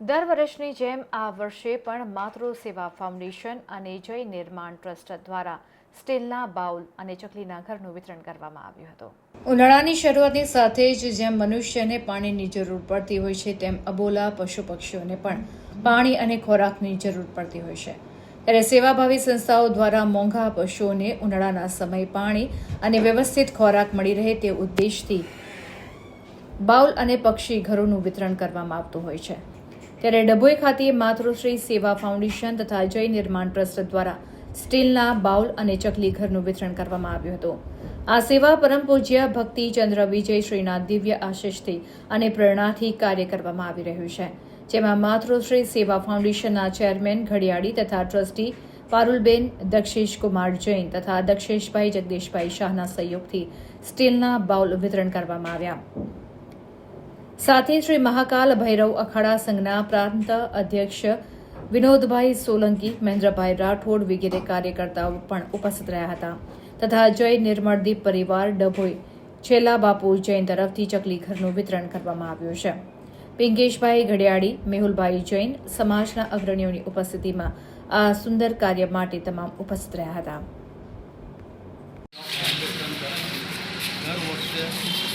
દર વર્ષની જેમ આ વર્ષે પણ માતૃ સેવા ફાઉન્ડેશન અને જય નિર્માણ ટ્રસ્ટ દ્વારા સ્ટીલના બાઉલ અને ચકલીના ઘરનું વિતરણ કરવામાં આવ્યું હતું. ઉનાળાની શરૂઆતની સાથે જ જેમ મનુષ્યને પાણીની જરૂર પડતી હોય છે, તેમ અબોલા પશુ પક્ષીઓને પણ પાણી અને ખોરાકની જરૂર પડતી હોય છે. ત્યારે સેવાભાવી સંસ્થાઓ દ્વારા મોંઘા પશુઓને ઉનાળાના સમયે પાણી અને વ્યવસ્થિત ખોરાક મળી રહે તે ઉદ્દેશથી બાઉલ અને પક્ષી ઘરોનું વિતરણ કરવામાં આવતું હોય છે. ત્યારે ડભોઈ ખાતે માતૃશ્રી સેવા ફાઉન્ડેશન તથા જય નિર્માણ ટ્રસ્ટ દ્વારા સ્ટીલના બાઉલ અને ચકલી ઘરનું વિતરણ કરવામાં આવ્યું હતું. આ સેવા પરમ પૂજ્ય ભક્તિ ચંદ્ર વિજય શ્રીના દિવ્ય આશીષથી અને પ્રેરણાથી કાર્ય કરવામાં આવી રહ્યું છે. જેમાં માતૃશ્રી સેવા ફાઉન્ડેશનના ચેરમેન ઘડિયાળી તથા ટ્રસ્ટી પારુલબેન દક્ષેશ કુમાર જૈન તથા દક્ષેશભાઈ જગદીશભાઈ શાહના સહયોગથી સ્ટીલના બાઉલ વિતરણ કરવામાં આવ્યા. સાથે શ્રી મહાકાલ ભૈરવ અખાડા સંઘના પ્રાંત અધ્યક્ષ વિનોદભાઈ સોલંકી, મહેન્દ્રભાઈ રાઠોડ વગેરે કાર્યકર્તાઓ પણ ઉપસ્થિત રહ્યા હતા. તથા જય નિર્મળદીપ પરિવાર ડભોઈ, છેલ્લા બાપુ જૈન તરફથી ચકલી ઘરનું વિતરણ કરવામાં આવ્યું છે. પિંકેશભાઈ ઘડિયાળી, મેહુલભાઈ જૈન સમાજના અગ્રણીઓની ઉપસ્થિતિમાં આ સુંદર કાર્ય માટે તમામ ઉપસ્થિત રહ્યા હતા. દર વર્ષે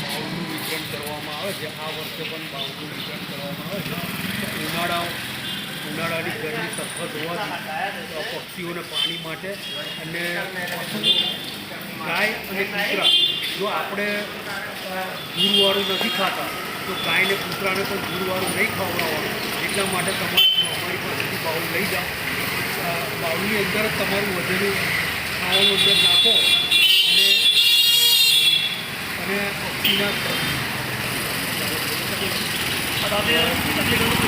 બાવનું વિતરણ કરવામાં આવે છે. આ વર્ષે પણ બાવનું વિતરણ કરવામાં આવે છે. ઉનાળા ઉનાળાની ગરમી સખત હોવાથી પક્ષીઓને પાણી માટે અને ગાય અને કૂતરા જો આપણે અ, નથી ખાતા તો ગાયને કૂતરાને પણ દૂધવાળું નહીં ખવડાવવાનું. એટલા માટે તમારે અમારી પાસેથી બાઉલ લઈ જાઓ. બાઉલની અંદર તમારું વધેલું ખાવાનું અંદર નાખો અને અને પક્ષીના